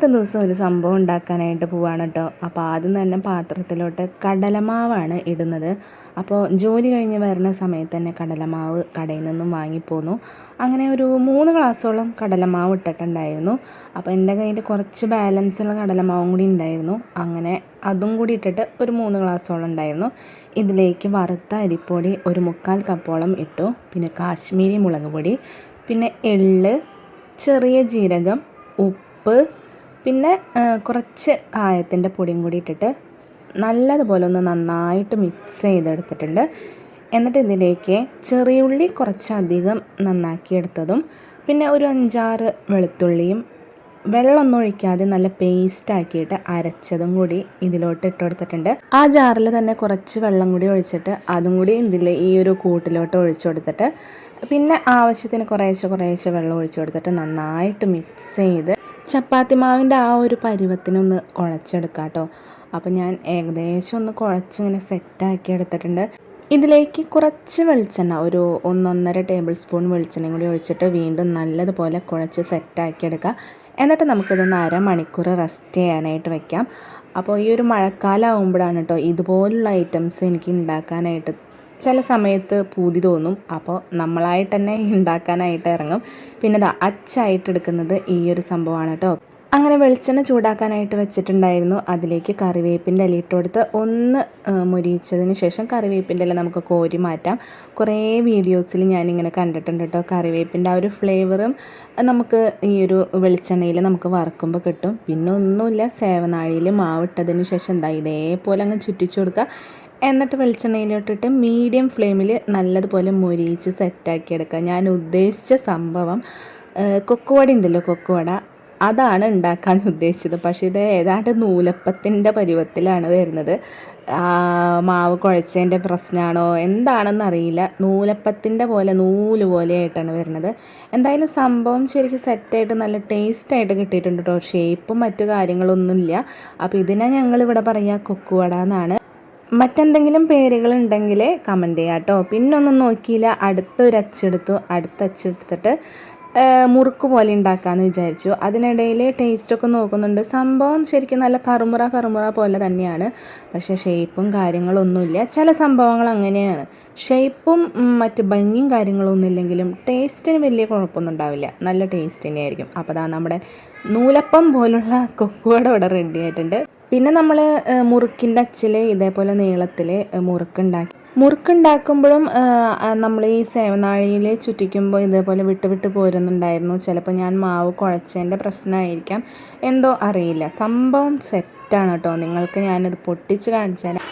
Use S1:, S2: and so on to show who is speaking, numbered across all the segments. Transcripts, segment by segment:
S1: ഇന്നത്തെ ദിവസം ഒരു സംഭവം ഉണ്ടാക്കാനായിട്ട് പോവാണ് കേട്ടോ. അപ്പോൾ ആദ്യം തന്നെ പാത്രത്തിലോട്ട് കടലമാവാണ് ഇടുന്നത്. അപ്പോൾ ജോലി കഴിഞ്ഞ് വരുന്ന സമയത്ത് തന്നെ കടലമാവ് കടയിൽ നിന്നും വാങ്ങിപ്പോന്നു. അങ്ങനെ ഒരു മൂന്ന് ഗ്ലാസ്സോളം കടലമാവ് ഇട്ടിട്ടുണ്ടായിരുന്നു. അപ്പോൾ എന്റെ കയ്യിൽ കുറച്ച് ബാലൻസുള്ള കടലമാവും കൂടി ഉണ്ടായിരുന്നു. അങ്ങനെ അതും കൂടി ഇട്ടിട്ട് ഒരു മൂന്ന് ഗ്ലാസ്സോളം ഉണ്ടായിരുന്നു. ഇതിലേക്ക് വറുത്ത അരിപ്പൊടി ഒരു മുക്കാൽ കപ്പോളം ഇട്ടു. പിന്നെ കാശ്മീരി മുളക് പൊടി. പിന്നെ എള്ള് ചെറിയ ജീരകം ഉപ്പ് പിന്നെ കുറച്ച് കായത്തിന്റെ പൊടിയും കൂടി ഇട്ടിട്ട് നല്ലതുപോലെ ഒന്ന് നന്നായിട്ട് മിക്സ് ചെയ്തെടുത്തിട്ടുണ്ട്. എന്നിട്ട് ഇതിലേക്ക് ചെറിയുള്ളി കുറച്ചധികം നന്നാക്കിയെടുത്തതും പിന്നെ ഒരു അഞ്ചാറ് വെളുത്തുള്ളിയും വെള്ളമൊന്നും ഒഴിക്കാതെ നല്ല പേസ്റ്റ് ആക്കിയിട്ട് അരച്ചതും കൂടി ഇതിലോട്ട് ഇട്ട് കൊടുത്തിട്ടുണ്ട്. ആ ജാറിൽ തന്നെ കുറച്ച് വെള്ളം കൂടി ഒഴിച്ചിട്ട് അതും കൂടി ഇതിൽ ഈ ഒരു കൂട്ടിലോട്ട് ഒഴിച്ചു കൊടുത്തിട്ട് പിന്നെ ആവശ്യത്തിന് കുറേശ്ശെ കുറേശ്ശെ വെള്ളം ഒഴിച്ചു കൊടുത്തിട്ട് നന്നായിട്ട് മിക്സ് ചെയ്ത് ചപ്പാത്തി മാവിന്റെ ആ ഒരു പരുവത്തിനൊന്ന് കുഴച്ചെടുക്കാം കേട്ടോ. അപ്പോൾ ഞാൻ ഏകദേശം ഒന്ന് കുഴച്ചിങ്ങനെ സെറ്റാക്കി എടുത്തിട്ടുണ്ട്. ഇതിലേക്ക് കുറച്ച് വെളിച്ചെണ്ണ ഒരു ഒന്നൊന്നര ടേബിൾ സ്പൂൺ വെളിച്ചെണ്ണയും കൂടി ഒഴിച്ചിട്ട് വീണ്ടും നല്ലതുപോലെ കുഴച്ച് സെറ്റാക്കി എടുക്കുക എന്നിട്ട് നമുക്കിതൊന്ന് അരമണിക്കൂർ റെസ്റ്റ് ചെയ്യാനായിട്ട് വെക്കാം. അപ്പോൾ ഈ ഒരു മഴക്കാലം ആകുമ്പോഴാണ് കേട്ടോ ഇതുപോലുള്ള ഐറ്റംസ് എനിക്ക് ഉണ്ടാക്കാനായിട്ട് ചില സമയത്ത് പൂതി തോന്നും. അപ്പോൾ നമ്മളായിട്ട് തന്നെ ഉണ്ടാക്കാനായിട്ട് ഇറങ്ങും. പിന്നെ അച്ചായിട്ട് എടുക്കുന്നത് ഈ ഒരു സംഭവമാണ് കേട്ടോ. അങ്ങനെ വെളിച്ചെണ്ണ ചൂടാക്കാനായിട്ട് വെച്ചിട്ടുണ്ടായിരുന്നു. അതിലേക്ക് കറിവേപ്പിന്റെ ഇല ഇട്ട് കൊടുത്ത് ഒന്ന് മുരിയിച്ചതിന് ശേഷം കറിവേപ്പിന്റെ ഇല നമുക്ക് കോരി മാറ്റാം. കുറേ വീഡിയോസിൽ ഞാനിങ്ങനെ കണ്ടിട്ടുണ്ട് കേട്ടോ. കറിവേപ്പിന്റെ ആ ഒരു ഫ്ലേവറും നമുക്ക് ഈ ഒരു വെളിച്ചെണ്ണയിൽ നമുക്ക് വറക്കുമ്പോൾ കിട്ടും. പിന്നെ ഒന്നുമില്ല സേവനാഴിയിൽ മാവിട്ടതിന് ശേഷം എന്താ ഇതേപോലെ അങ്ങ് ചുറ്റിച്ചു കൊടുക്കുക. എന്നിട്ട് വെളിച്ചെണ്ണയിലോട്ടിട്ട് മീഡിയം ഫ്ലെയിമിൽ നല്ലതുപോലെ മൊരിയിച്ച് സെറ്റാക്കി എടുക്കുക. ഞാൻ ഉദ്ദേശിച്ച സംഭവം കൊക്കുവട ഉണ്ടല്ലോ കൊക്കുവട അതാണ് ഉണ്ടാക്കാൻ ഉദ്ദേശിച്ചത്. പക്ഷേ ഇത് ഏതാണ്ട് നൂലപ്പത്തിന്റെ പരുവത്തിലാണ് വരുന്നത്. മാവ് കുഴച്ചതിന്റെ പ്രശ്നമാണോ എന്താണെന്ന് അറിയില്ല നൂലപ്പത്തിന്റെ പോലെ നൂൽ പോലെ ആയിട്ടാണ് വരുന്നത്. എന്തായാലും സംഭവം ശരിക്കും സെറ്റായിട്ട് നല്ല ടേസ്റ്റായിട്ട് കിട്ടിയിട്ടുണ്ട് കേട്ടോ. ഷേപ്പും മറ്റു കാര്യങ്ങളൊന്നുമില്ല. അപ്പോൾ ഇതിനെ ഞങ്ങളിവിടെ പറയുക കൊക്കുവട എന്നാണ്. മറ്റെന്തെങ്കിലും പേരുകൾ ഉണ്ടെങ്കിൽ കമന്റ് ചെയ്യാം കേട്ടോ. പിന്നെ ഒന്നും നോക്കിയില്ല. അടുത്തൊരു അച്ചെടുത്തു അടുത്ത അച്ചെടുത്തിട്ട് മുറുക്ക് പോലെ ഉണ്ടാക്കാമെന്ന് വിചാരിച്ചു. അതിനിടയിൽ ടേസ്റ്റൊക്കെ നോക്കുന്നുണ്ട്. സംഭവം ശരിക്കും നല്ല കറുമുറ കറുമുറ പോലെ തന്നെയാണ്. പക്ഷേ ഷേപ്പും കാര്യങ്ങളൊന്നുമില്ല. ചില സംഭവങ്ങൾ അങ്ങനെയാണ്. ഷേപ്പും മറ്റ് ഭംഗിയും കാര്യങ്ങളൊന്നും ഇല്ലെങ്കിലും ടേസ്റ്റിന് വലിയ കുഴപ്പമൊന്നും ഉണ്ടാവില്ല. നല്ല ടേസ്റ്റ് തന്നെയായിരിക്കും. അപ്പോൾ അതാ നമ്മുടെ നൂലപ്പം പോലുള്ള കൊക്കുവട ഇവിടെ റെഡി ആയിട്ടുണ്ട്. പിന്നെ നമ്മൾ മുറുക്കിന്റെ അച്ചിൽ ഇതേപോലെ നീളത്തിൽ മുറുക്കുണ്ടാക്കി മുറുക്കുണ്ടാക്കുമ്പോഴും നമ്മൾ ഈ സേവനാഴിയിൽ ചുറ്റിക്കുമ്പോൾ ഇതേപോലെ വിട്ട് വിട്ട് പോരുന്നുണ്ടായിരുന്നു. ചിലപ്പോൾ ഞാൻ മാവ് കുഴച്ചതിന്റെ പ്രശ്നമായിരിക്കാം എന്തോ അറിയില്ല. സംഭവം സെറ്റാണ് കേട്ടോ നിങ്ങൾക്ക് ഞാനിത് പൊട്ടിച്ച് കാണിച്ചു തരാം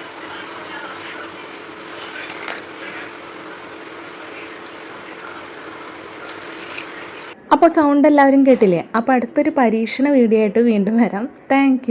S1: അപ്പോൾ സൗണ്ട് എല്ലാവരും കേട്ടില്ലേ? അപ്പോൾ അടുത്തൊരു പരീക്ഷണ വീഡിയോ ആയിട്ട് വീണ്ടും വരാം. താങ്ക്